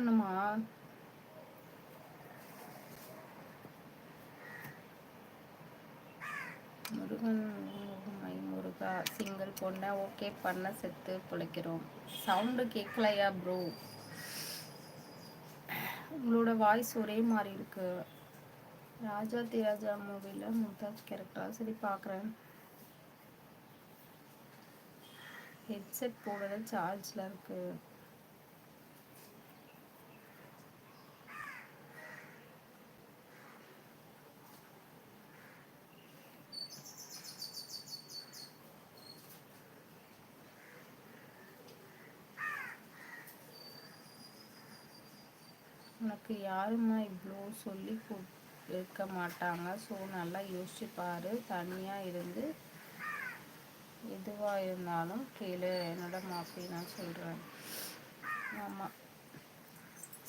பண்ணுமா Murugan my Muruga single பொண்ணை okay பண்ண செத்து பிழைக்கிறோம். சவுண்டு கேட்கலையா ப்ரோ உங்களோட வாய்ஸ் ஒரே மாதிரி இருக்கு. ராஜா திராஜா மூவியில் மும்தாஜ் கேரக்டரா சரி பார்க்குறேன் ஹெட்செட் போடுறது சார்ஜில் இருக்குது உனக்கு யாருமா இவ்வளோ சொல்லி இருக்க மாட்டாங்க? ஸோ நல்லா யோசிச்சு பாரு. தனியாக இருந்து எதுவாக இருந்தாலும் கேளு. என்னோட மாப்பி நான் சொல்கிறேன் ஆமாம்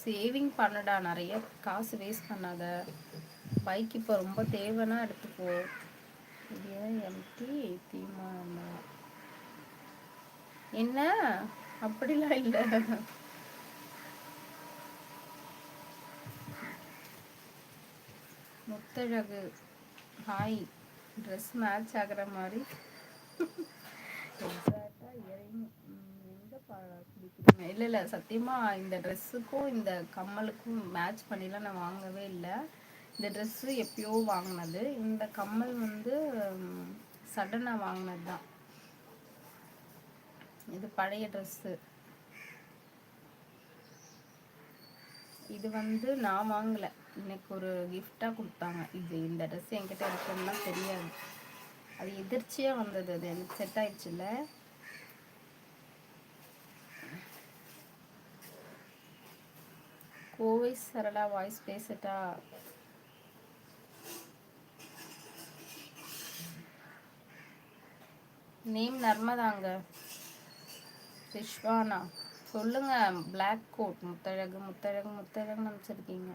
சேவிங் பண்ணடா. நிறைய காசு வேஸ்ட் பண்ணாத. பைக் இப்போ ரொம்ப தேவைன்னா எடுத்துக்கோ. இது எம்டி தீமா என்ன? அப்படிலாம் இல்லை. முத்தழகு ஹாய். ட்ரெஸ் மேட்ச் ஆகிற மாதிரி. எக்ஸாக்டாக இறங்கி எங்கே பிடிக்கிறீங்க? இல்லை இல்லை சத்தியமாக இந்த ட்ரெஸ்ஸுக்கும் இந்த கம்மலுக்கும் மேட்ச் பண்ணிலாம் நான் வாங்கவே இல்லை. இந்த ட்ரெஸ்ஸு எப்பயோ வாங்கினது. இந்த கம்மல் வந்து சடனாக வாங்கினது தான் இது பழைய ட்ரெஸ்ஸு இது வந்து நான் வாங்கலை. எனக்கு ஒரு கிஃப்டாக கொடுத்தாங்க. இது இந்த ட்ரெஸ் என்கிட்ட இருக்குன்னா தெரியாது. அது எதிர்ச்சியாக வந்தது. அது எனக்கு செட் ஆயிடுச்சுல்ல கோவை சரளா வாய்ஸ் பேசட்டா. நேம் நர்மதாங்க. விஸ்வானா சொல்லுங்க பிளாக் கோட் முத்தழகு முத்தழகு முத்தழகு நினச்சிருக்கீங்க.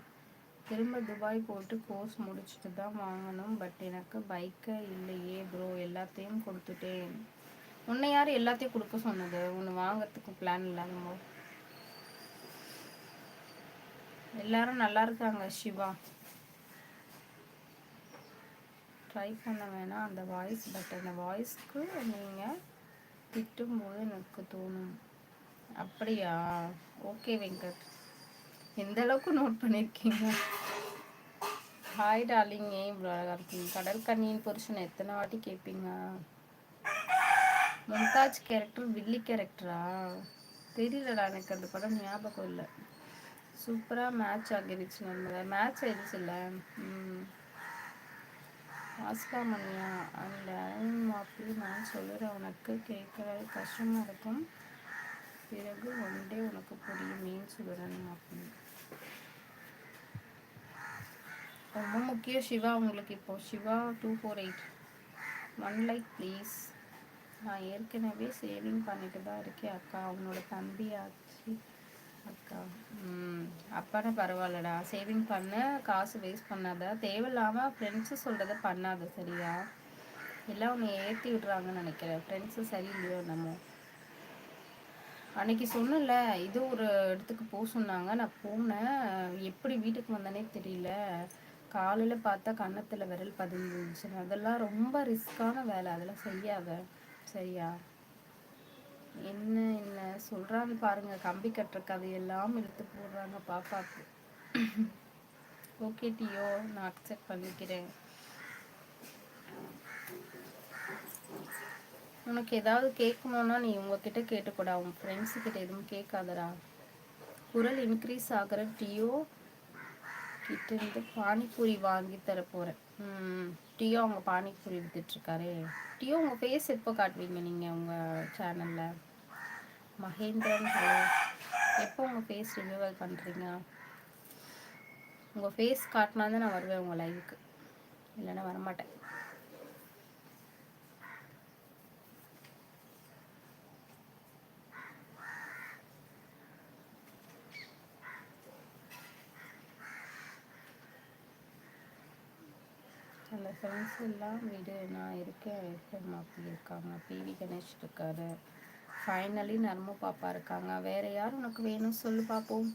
திரும்ப துபாய் போட்டு கோர்ஸ் முடிச்சுட்டு தான் வாங்கணும். பட் எனக்கு பைக்கை இல்லையே ப்ரோ எல்லாத்தையும் கொடுத்துட்டேன். உன்னை யார் எல்லாத்தையும் கொடுக்க சொன்னது? ஒன்று வாங்கிறதுக்கு பிளான் இல்லாதமோ எல்லாரும் நல்லா இருக்காங்க சிவா. ட்ரை பண்ண வேணாம் அந்த வாய்ஸ் பட் அந்த வாய்ஸ்க்கு நீங்கள் திட்டும்போது எனக்கு தோணும். அப்படியா? ஓகே வெங்கட். எந்த அளவுக்கு நோட் பண்ணியிருக்கீங்க ஹாய் டார்லிங் ஏன் இவ்வளோ அழகாக இருக்கீங்க? கடல் கண்ணியின் புருஷன் எத்தனை வாட்டி கேட்பீங்க? மும்தாஜ் கேரக்டர் வில்லி கேரக்டரா தெரியலடா எனக்கு அந்த படம் ஞாபகம் இல்லை. சூப்பராக மேட்ச் ஆகிருச்சு நம்ம மேட்ச் ஆயிடுச்சு இல்லை? ம். ஆஸ்கா மணியா? அந்த மாப்பி நான் சொல்லுறேன் உனக்கு கேட்குறது கஷ்டமாக இருக்கும். பிறகு ஒன் டே உனக்கு புரியும் மீன் சொல்லுறேன் அப்படின்னு. ரொம்ப முக்கியம் சிவா உங்களுக்கு இப்போ. Siva two four eight one like please நான் ஏற்கனவே சேவிங் பண்ணிட்டு தான் இருக்கேன் அக்கா. அவனோட தம்பி ஆச்சு அக்கா. ம் அப்பானா பரவாயில்லடா. சேவிங் பண்ண காசு வேஸ்ட் பண்ணாத. தேவையில்லாமல் ஃப்ரெண்ட்ஸு சொல்கிறத பண்ணாத சரியா? எல்லாம் உன்னை ஏற்றி விட்றாங்கன்னு நினைக்கிறேன். ஃப்ரெண்ட்ஸு சரி இல்லையோ நம்ம அன்னைக்கு சொன்னல இது ஒரு இடத்துக்கு போக சொன்னாங்க. நான் போனேன். எப்படி வீட்டுக்கு வந்தேனே தெரியல. காலையில் பார்த்தா கன்னத்தில் விரல் பதிஞ்சிருந்துச்சு அதெல்லாம் ரொம்ப ரிஸ்க்கான வேலை. அதெல்லாம் செய்யாத. சரியா? என்ன என்ன? சொல்கிறாங்க பாருங்க. கம்பி கட்டுற கதையெல்லாம் இழுத்து போடுறாங்க பாப்பாக்கு. Okay deo. நான் அக்செப்ட் பண்ணிக்கிறேன். உனக்கு ஏதாவது கேட்கணுன்னா நீ உங்ககிட்ட கேட்டுக்கூடா. உன் ஃப்ரெண்ட்ஸுக்கிட்ட எதுவும் கேட்காதடா. குரல் இன்க்ரீஸ் ஆகிற டியோ கிட்டேருந்து பானிபூரி வாங்கி தர போகிறேன் டியோ அவங்க பானிபூரி வித்துட்ருக்காரே. டியோ உங்கள் ஃபேஸ் எப்போ காட்டுவீங்க நீங்கள் உங்கள் சேனலில் மகேந்திரன் ஹலோ எப்போ உங்கள் ஃபேஸ் ரினியூவல் பண்ணுறீங்க உங்கள் ஃபேஸ் காட்டினா தான் நான் வருவேன் உங்கள் லைவுக்கு இல்லைன்னா வரமாட்டேன் அந்த ஃப்ரெண்ட்ஸ் எல்லாம் வீடு நான் இருக்கேன் எஃப்எம் அப்படி இருக்காங்க. பிவி கணேஷ் இருக்காரு. ஃபைனலி நர்ம பாப்பா இருக்காங்க. வேறு யார் உனக்கு வேணும்? சொல்லு பார்ப்போம்